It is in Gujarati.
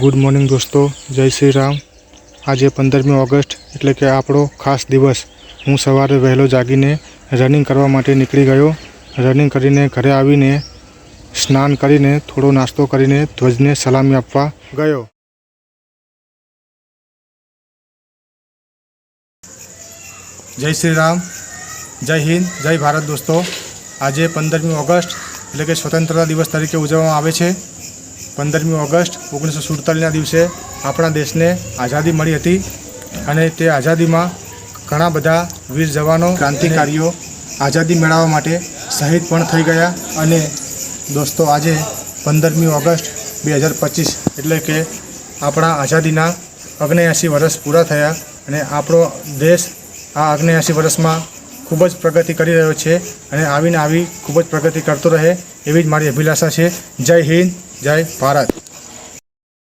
ગુડ મોર્નિંગ દોસ્તો, જય શ્રી રામ. આજે પંદરમી ઓગસ્ટ એટલે કે આપણો ખાસ દિવસ. હું સવારે વહેલો જાગીને રનિંગ કરવા માટે નીકળી ગયો. રનિંગ કરીને ઘરે આવીને સ્નાન કરીને થોડો નાસ્તો કરીને ધ્વજને સલામી આપવા ગયો. જય શ્રી રામ. જય હિન્દ, જય ભારત દોસ્તો. આજે પંદરમી ઓગસ્ટ એટલે કે સ્વતંત્રતા દિવસ તરીકે ઉજવવામાં આવે છે. પંદરમી ઓગસ્ટ ઓગણીસો સુડતાલીસના દિવસે આપણા દેશને આઝાદી મળી હતી અને તે આઝાદીમાં ઘણા બધા વીર જવાનો ક્રાંતિકારીઓ આઝાદી મેળવવા માટે શહીદ પણ થઈ ગયા અને દોસ્તો, આજે પંદરમી ઓગસ્ટ બે હજાર પચીસ એટલે કે આપણા આઝાદીના અગ્નેયાસી વર્ષ પૂરા થયા અને આપણો દેશ આ અગ્નેયાસી વર્ષમાં ખૂબ જ પ્રગતિ કરી રહ્યો છે અને આવીને આવી ખૂબ જ પ્રગતિ કરતો રહે એવી જ મારી અભિલાષા છે. જય હિન્દ. જય ભારત.